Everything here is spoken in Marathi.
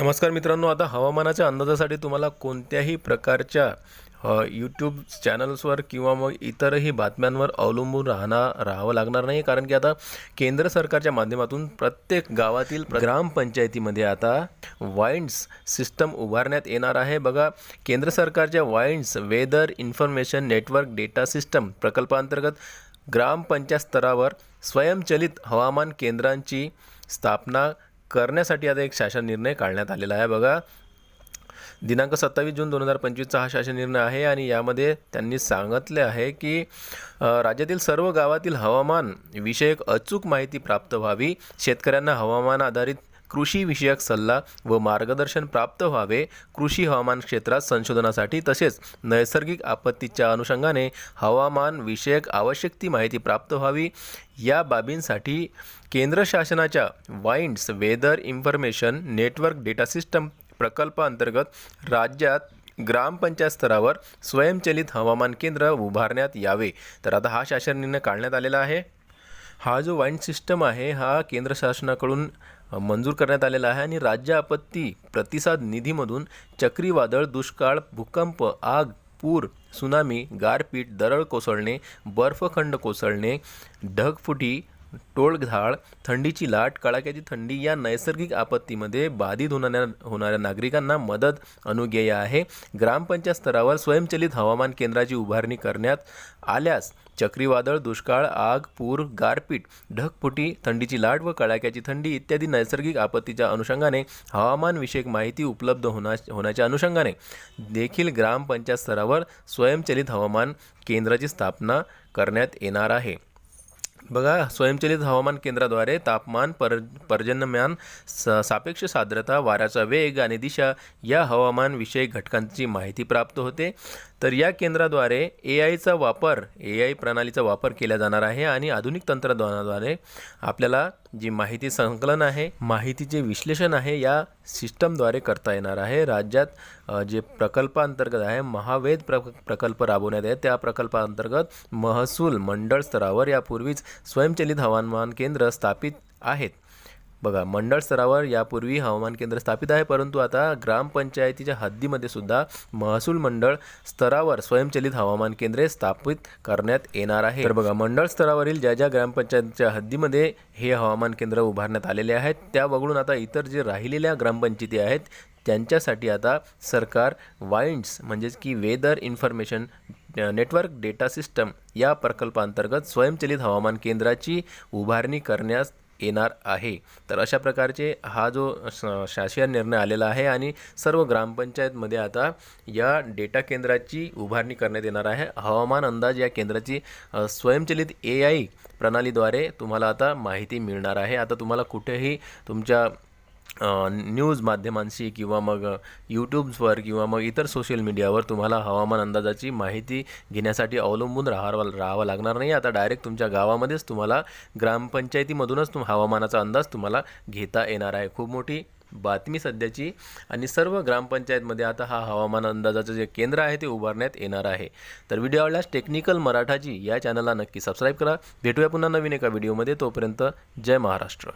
नमस्कार मित्रांनो आता हवामानाच्या अंदाजासाठी तुम्हाला कोणत्याही प्रकारच्या यूट्यूब चॅनल्सवर किंवा मग इतरही बातम्यांवर अवलंबून राहणार राहावं लागणार नाही. कारण की आता केंद्र सरकारच्या माध्यमातून प्रत्येक गावातील ग्रामपंचायतीमध्ये आता वाईन्स सिस्टम उभारण्यात येणार आहे. बघा केंद्र सरकारच्या wines weather information network data system प्रकल्पांतर्गत ग्रामपंचायत स्तरावर स्वयंचलित हवामान केंद्रांची स्थापना करण्यासाठी आता एक शासन निर्णय काढण्यात आलेला आहे. बघा दिनांक सत्तावीस जून दोन हजार पंचवीसचा हा शासन निर्णय आहे आणि यामध्ये त्यांनी सांगितले आहे की राज्यातील सर्व गावातील हवामान विषयक अचूक माहिती प्राप्त व्हावी. शेतकऱ्यांना हवामान आधारित कृषीविषयक सल्ला व मार्गदर्शन प्राप्त व्हावे. कृषी हवामान क्षेत्रात संशोधनासाठी तसेच नैसर्गिक आपत्तीच्या अनुषंगाने हवामान विषयक आवश्यक ती माहिती प्राप्त व्हावी. या बाबींसाठी केंद्र शासनाच्या winds weather information network data system प्रकल्पाअंतर्गत राज्यात ग्रामपंचायत स्तरावर स्वयंचलित हवामान केंद्र उभारण्यात यावे. तर आता हा शासन निर्णय काढण्यात आलेला आहे. हा जो वाईंड सिस्टम आहे हा केंद्र शासनाकडून मंजूर करण्यात आलेला आहे आणि राज्य आपत्ती प्रतिसाद निधीमधून चक्रीवादळ दुष्काळ भूकंप आग पूर सुनामी गारपीट दरड कोसळणे बर्फखंड कोसळणे ढगफुटी टोळधाड थंडीची लाट कडाक्याची थंडी या नैसर्गिक आपत्तीमध्ये बाधित होणाऱ्या होणाऱ्या नागरिकांना मदत अनुज्ञेय आहे. ग्रामपंचायत स्तरावर स्वयंचलित हवामान केंद्राची उभारणी करण्यात आल्यास चक्रीवादळ दुष्काळ आग पूर गारपीट ढगफुटी थंडीची लाट व कडाक्याची थंडी इत्यादी नैसर्गिक आपत्तीच्या अनुषंगाने हवामानविषयक माहिती उपलब्ध होण्या होण्याच्या अनुषंगाने देखील ग्रामपंचायत स्तरावर स्वयंचलित हवामान केंद्राची स्थापना करण्यात येणार आहे. बघा स्वयंचलित हवामान केंद्राद्वारे तापमान पर पर्जन्यमान स सापेक्ष साद्रता वाऱ्याचा वेग आणि दिशा या हवामानविषयक घटकांची माहिती प्राप्त होते. तर या केंद्राद्वारे ए आयचा वापर ए आय प्रणालीचा वापर केला जाणार आहे आणि आधुनिक तंत्रज्ञानाद्वारे आपल्याला जी माहिती संकलन आहे माहितीचे विश्लेषण आहे या सिस्टमद्वारे करता येणार आहे. राज्यात जे प्रकल्पांतर्गत आहे महावेद प्र प्रकल्प राबवण्यात आहे त्या प्रकल्पांतर्गत महसूल मंडळ स्तरावर यापूर्वीच स्वयंचलित हवामान केंद्र स्थापित आहेत. बघा मंडळ स्तरावर यापूर्वी हवामान केंद्र स्थापित आहे परंतु आता ग्रामपंचायतीच्या हद्दीमध्ये सुद्धा महसूल मंडळ स्तरावर स्वयंचलित हवामान केंद्रे स्थापित करण्यात येणार आहे. तर बघा मंडळ स्तरावरील ज्या ज्या ग्रामपंचायतीच्या हद्दीमध्ये हे हवामान केंद्र उभारण्यात आलेले आहेत त्या वगळून आता इतर जे राहिलेल्या ग्रामपंचायती आहेत त्यांच्यासाठी आता सरकार वाईंड्स म्हणजेच की weather information network data system या प्रकल्पांतर्गत स्वयंचलित हवामान केंद्राची उभारणी करण्यास येणार आहे. तर अशा प्रकारचे हा जो शासकीय निर्णय आलेला आहे आणि सर्व ग्रामपंचायतमध्ये आता या डेटा केंद्राची उभारणी करण्यात येणार आहे. हवामान अंदाज या केंद्राची स्वयंचलित ए आय प्रणालीद्वारे तुम्हाला आता माहिती मिळणार आहे. आता तुम्हाला कुठेही तुमच्या न्यूज माध्यमांशी किंवा मग यूट्यूब्सवर किंवा मग इतर सोशल मीडियावर तुम्हाला हवामान अंदाजाची माहिती घेण्यासाठी अवलंबून राहावं राहावं लागणार नाही. आता डायरेक्ट तुमच्या गावामध्येच तुम्हाला ग्रामपंचायतीमधूनच तुम हवामानाचा अंदाज तुम्हाला घेता येणार आहे. खूप मोठी बातमी सध्याची. आणि सर्व ग्रामपंचायतमध्ये आता हा हवामान अंदाजाचं जे केंद्र आहे ते उभारण्यात येणार आहे. तर व्हिडिओ आवडल्यास टेक्निकल मराठाची या चॅनलला नक्की सबस्क्राईब करा. भेटूया पुन्हा नवीन एका व्हिडिओमध्ये तोपर्यंत जय महाराष्ट्र.